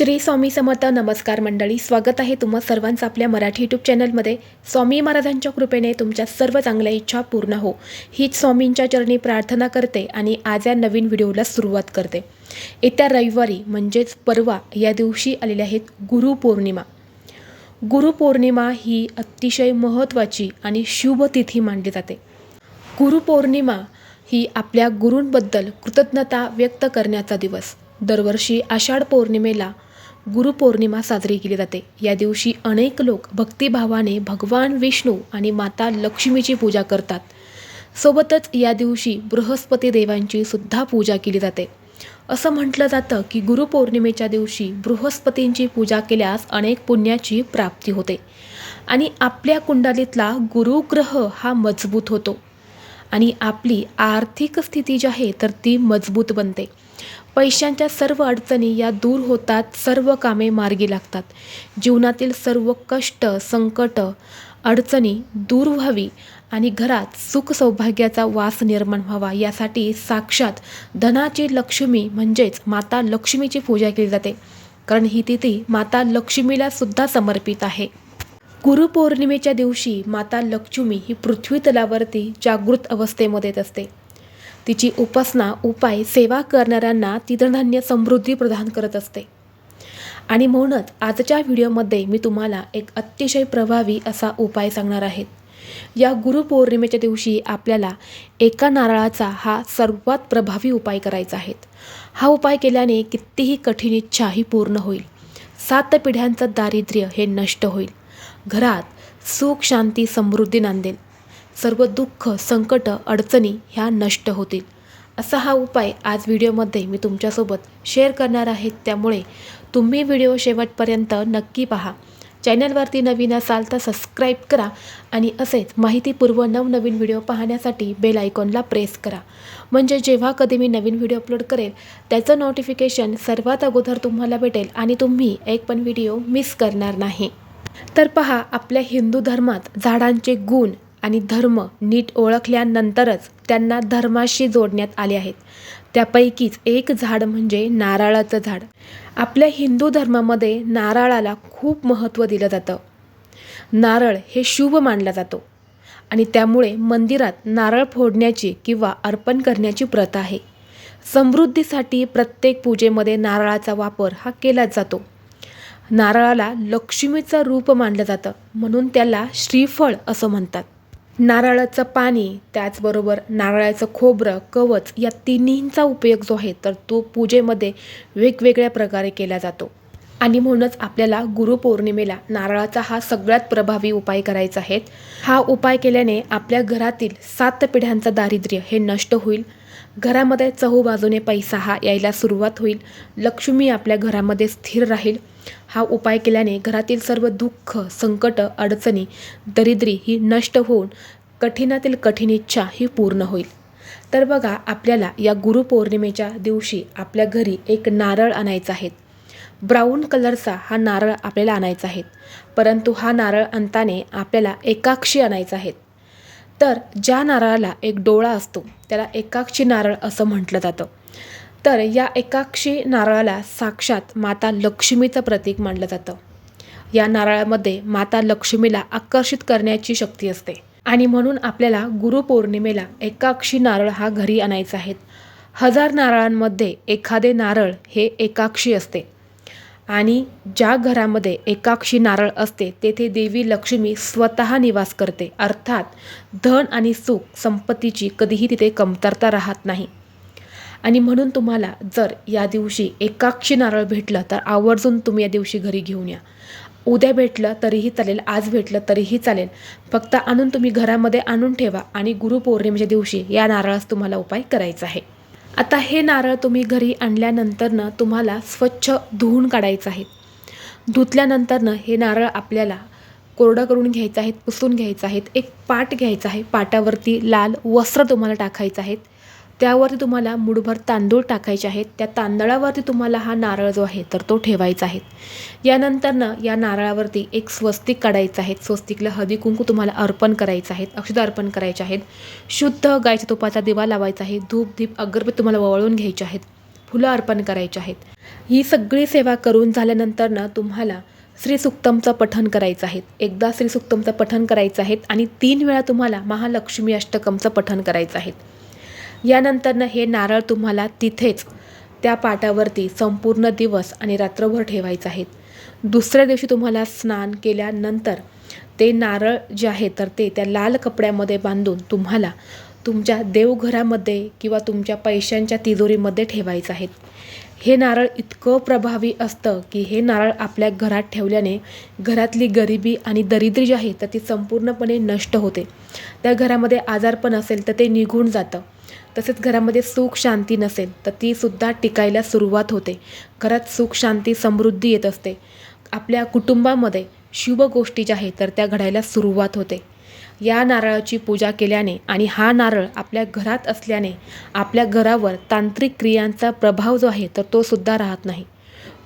श्री स्वामी समर्थ नमस्कार मंडळी स्वागत आहे तुम्हा सर्वांचं आपल्या मराठी यूट्यूब चॅनलमध्ये स्वामी महाराजांच्या कृपेने तुमच्या सर्व चांगल्या इच्छा पूर्ण हो. हीच स्वामींच्या चरणी प्रार्थना करते आणि आज या नवीन व्हिडिओला सुरुवात करते. येत्या रविवारी म्हणजेच परवा या दिवशी आलेल्या आहेत गुरुपौर्णिमा गुरुपौर्णिमा ही अतिशय महत्त्वाची आणि शुभ तिथी मानली जाते. गुरुपौर्णिमा ही आपल्या गुरूंबद्दल कृतज्ञता व्यक्त करण्याचा दिवस. दरवर्षी आषाढ पौर्णिमेला गुरुपौर्णिमा साजरी केली जाते. या दिवशी अनेक लोक भक्तिभावाने भगवान विष्णू आणि माता लक्ष्मीची पूजा करतात. सोबतच या दिवशी बृहस्पती देवांची सुद्धा पूजा केली जाते. असं म्हटलं जातं की गुरुपौर्णिमेच्या दिवशी बृहस्पतींची पूजा केल्यास अनेक पुण्याची प्राप्ती होते आणि आपल्या कुंडलीतला गुरुग्रह हा मजबूत होतो आणि आपली आर्थिक स्थिती जी आहे तर ती मजबूत बनते. पैशांच्या सर्व अडचणी या दूर होतात सर्व कामे मार्गी लागतात. जीवनातील सर्व कष्ट संकट अडचणी दूर व्हावी आणि घरात सुख सौभाग्याचा वास निर्माण व्हावा यासाठी साक्षात धनाची लक्ष्मी म्हणजेच माता लक्ष्मीची पूजा केली जाते. कारण ही तिथी माता लक्ष्मीला सुद्धा समर्पित आहे. गुरुपौर्णिमेच्या दिवशी माता लक्ष्मी ही पृथ्वी तलावरती जागृत अवस्थेमध्ये येत असते. तिची उपासना उपाय सेवा करणाऱ्यांना ती धनधान्य समृद्धी प्रदान करत असते. आणि म्हणूनच आजच्या व्हिडिओमध्ये मी तुम्हाला एक अतिशय प्रभावी असा उपाय सांगणार आहे. या गुरुपौर्णिमेच्या दिवशी आपल्याला एका नारळाचा हा सर्वात प्रभावी उपाय करायचा आहे. हा उपाय केल्याने कितीही कठीण इच्छा ही पूर्ण होईल. सात पिढ्यांचं दारिद्र्य हे नष्ट होईल. घरात सुख शांती समृद्धी नांदेल. सर्व दुःख संकट अडचणी ह्या नष्ट होतील. असा हा उपाय आज व्हिडिओमध्ये मी तुमच्यासोबत शेअर करणार आहे. त्यामुळे तुम्ही व्हिडिओ शेवटपर्यंत नक्की पहा. चॅनलवरती नवीन असाल तर सबस्क्राईब करा आणि असेच माहितीपूर्व नवनवीन व्हिडिओ पाहण्यासाठी बेल आयकॉनला प्रेस करा. म्हणजे जेव्हा कधी मी नवीन व्हिडिओ अपलोड करेल त्याचं नोटिफिकेशन सर्वात अगोदर तुम्हाला भेटेल आणि तुम्ही एक पण व्हिडिओ मिस करणार नाही. तर पहा आपल्या हिंदू धर्मात झाडांचे गुण आणि धर्म नीट ओळखल्यानंतरच त्यांना धर्माशी जोडण्यात आले आहेत. त्यापैकीच एक झाड म्हणजे नारळाचं झाड. आपल्या हिंदू धर्मामध्ये नारळाला खूप महत्त्व दिलं जातं. नारळ हे शुभ मानला जातो. आणि त्यामुळे मंदिरात नारळ फोडण्याची किंवा अर्पण करण्याची प्रथा आहे. समृद्धीसाठी प्रत्येक पूजेमध्ये नारळाचा वापर हा केलाच जातो. नारळाला लक्ष्मीचं रूप मानलं जातं म्हणून त्याला श्रीफळ असं म्हणतात. नारळाचं पाणी त्याचबरोबर नारळाचं खोबरं कवच या तिन्हींचा उपयोग जो आहे तर तो पूजेमध्ये वेगवेगळ्या प्रकारे केला जातो. आणि म्हणूनच आपल्याला गुरुपौर्णिमेला नारळाचा हा सगळ्यात प्रभावी उपाय करायचा आहे. हा उपाय केल्याने आपल्या घरातील सात पिढ्यांचं दारिद्र्य हे नष्ट होईल. घरामध्ये चहूबाजूने पैसा हा यायला सुरुवात होईल. लक्ष्मी आपल्या घरामध्ये स्थिर राहील. हा उपाय केल्याने घरातील सर्व दुःख संकट अडचणी दरिद्री ही नष्ट होऊन कठीणातील कठीण इच्छा ही पूर्ण होईल. तर बघा आपल्याला या गुरुपौर्णिमेच्या दिवशी आपल्या घरी एक नारळ आणायचा आहे. ब्राऊन कलरचा हा नारळ आपल्याला आणायचा आहे. परंतु हा नारळ आणताने आपल्याला एकाक्षी आणायचा आहे. तर ज्या नारळाला एक डोळा असतो त्याला एकाक्षी नारळ असं म्हटलं जातं. तर या एकाक्षी नारळाला साक्षात माता लक्ष्मीचं प्रतीक मानलं जातं. या नारळामध्ये माता लक्ष्मीला आकर्षित करण्याची शक्ती असते. आणि म्हणून आपल्याला गुरुपौर्णिमेला एकाक्षी नारळ हा घरी आणायचा आहे. हजार नारळांमध्ये एखादे नारळ हे एकाक्षी असते. आणि ज्या घरामध्ये एकाक्षी नारळ असते तेथे देवी लक्ष्मी स्वतः निवास करते. अर्थात धन आणि सुख संपत्तीची कधीही तिथे कमतरता राहत नाही. आणि म्हणून तुम्हाला जर या दिवशी एकाक्षी नारळ भेटलं तर आवर्जून तुम्ही या दिवशी घरी घेऊन या. उद्या भेटलं तरीही चालेल. आज भेटलं तरीही चालेल. फक्त आणून तुम्ही घरामध्ये आणून ठेवा आणि गुरुपौर्णिमेच्या दिवशी या नारळास तुम्हाला उपाय करायचा आहे. आता हे नारळ तुम्ही घरी आणल्यानंतरनं तुम्हाला स्वच्छ धुवून काढायचं आहे. धुतल्यानंतरनं हे नारळ आपल्याला कोरडं करून घ्यायचं आहेत पुसून घ्यायचं आहेत एक पाट घ्यायचा आहे पाटावरती लाल वस्त्र तुम्हाला टाकायचं आहेत. त्यावरती तुम्हाला मुठभर तांदूळ टाकायचे आहेत. त्या तांदळावरती तुम्हाला हा नारळ जो आहे तर तो ठेवायचा आहे. यानंतरनं या नारळावरती एक स्वस्तिक काढायचं आहे. स्वस्तिकला हळदी कुंकू तुम्हाला अर्पण करायचं आहे. अक्षद अर्पण करायचे आहेत. शुद्ध गायच्या तुपाचा दिवा लावायचा आहे. धूप दीप अगरबत्ती तुम्हाला वळवून घ्यायचे आहेत. फुलं अर्पण करायची आहेत. ही सगळी सेवा करून झाल्यानंतर ना तुम्हाला श्रीसुक्तमचं पठण करायचं आहे. एकदा श्रीसुक्तमचं पठण करायचं आहे आणि तीन वेळा तुम्हाला महालक्ष्मी अष्टकमचं पठण करायचं आहे. यानंतरनं हे नारळ तुम्हाला तिथेच त्या पाटावरती संपूर्ण दिवस आणि रात्रभर ठेवायचं आहे दुसऱ्या दिवशी तुम्हाला स्नान केल्यानंतर ते नारळ जे आहे तर ते त्या लाल कपड्यामध्ये बांधून तुम्हाला तुमच्या देवघरामध्ये किंवा तुमच्या पैशांच्या तिजोरीमध्ये ठेवायचं आहेत. हे नारळ इतकं प्रभावी असतं की हे नारळ आपल्या घरात ठेवल्याने घरातली गरिबी आणि दरिद्री जी आहे तर ती संपूर्णपणे नष्ट होते. त्या घरामध्ये आजारपण असेल तर ते निघून जातं. तसेच घरामध्ये सुख शांती नसेल तर ती सुद्धा टिकायला सुरुवात होते. घरात सुख शांती समृद्धी येत असते. आपल्या कुटुंबामध्ये शुभ गोष्टी ज्या आहेत तर त्या घडायला सुरुवात होते. या नारळाची पूजा केल्याने आणि हा नारळ आपल्या घरात असल्याने आपल्या घरावर तांत्रिक क्रियांचा प्रभाव जो आहे तर तो सुद्धा राहत नाही.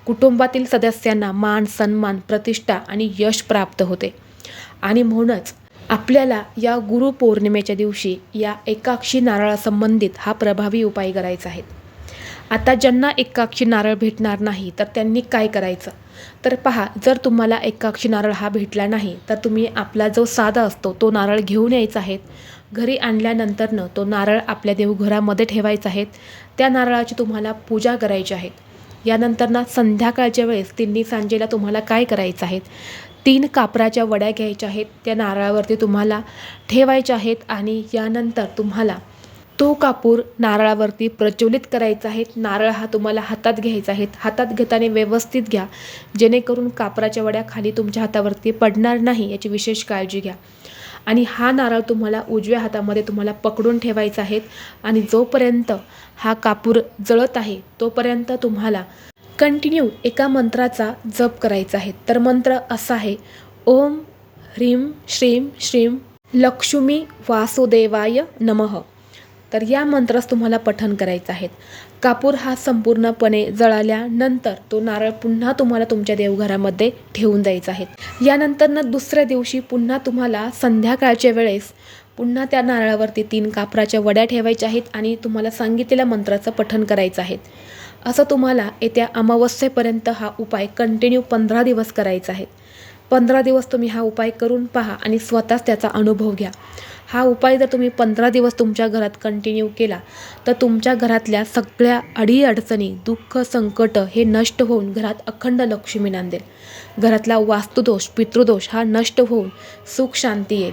कुटुंबातील सदस्यांना मान सन्मान प्रतिष्ठा आणि यश प्राप्त होते. आणि म्हणूनच आपल्याला या गुरुपौर्णिमेच्या दिवशी या एकाक्षी नारळासंबंधित हा प्रभावी उपाय करायचा आहे. आता ज्यांना एकाक्षी नारळ भेटणार नाही तर त्यांनी काय करायचं? तर पहा जर तुम्हाला एकाक्षी नारळ हा भेटला नाही तर तुम्ही आपला जो साधा असतो तो नारळ घेऊन यायचा आहे. घरी आणल्यानंतरनं तो नारळ आपल्या देवघरामध्ये ठेवायचा आहे. त्या नारळाची तुम्हाला पूजा करायची आहे. यानंतर ना संध्याकाळच्या वेळेस तिन्ही सांजेला तुम्हाला काय करायचं आहे? तीन कापराच्या वड्या घ्यायच्या आहेत त्या नारळावरती तुम्हाला ठेवायच्या आहेत आणि यानंतर तुम्हाला तो कापूर नारळावरती प्रज्वलित करायचा आहे. नारळ हा तुम्हाला हातात घ्यायचा आहे. हातात घेताना व्यवस्थित घ्या. जेणेकरून कापराच्या वड्या खाली तुमच्या हातावरती पडणार नाही याची विशेष काळजी घ्या. आणि हा नारळ तुम्हाला उजव्या हातामध्ये तुम्हाला पकडून ठेवायचा आहे. आणि जोपर्यंत हा कापूर जळत आहे तोपर्यंत तुम्हाला कंटिन्यू एका मंत्राचा जप करायचा आहे. तर मंत्र असा आहे ओम ह्रीम श्रीम श्रीम लक्ष्मी वासुदेवाय नमः. तर या मंत्रास तुम्हाला पठन करायचं आहे. कापूर हा संपूर्णपणे जळाल्यानंतर तो नारळ पुन्हा तुम्हाला तुमच्या देवघरामध्ये ठेवून द्यायचा आहे. यानंतरनं दुसऱ्या दिवशी पुन्हा तुम्हाला संध्याकाळच्या वेळेस पुन्हा त्या नारळावरती तीन कापराच्या वड्या ठेवायच्या आहेत आणि तुम्हाला सांगितलेल्या मंत्राचं पठन करायचं आहे. असं तुम्हाला येत्या अमावस्येपर्यंत हा उपाय कंटिन्यू पंधरा दिवस करायचा आहे. पंधरा दिवस तुम्ही हा उपाय करून पहा आणि स्वतःच त्याचा अनुभव घ्या. हा उपाय जर तुम्ही पंधरा दिवस तुमच्या घरात कंटिन्यू केला तर तुमच्या घरातल्या सगळ्या अडीअडचणी दुःख संकट हे नष्ट होऊन घरात अखंड लक्ष्मी नांदेल. घरातला वास्तुदोष पितृदोष हा नष्ट होऊन सुख शांती येईल.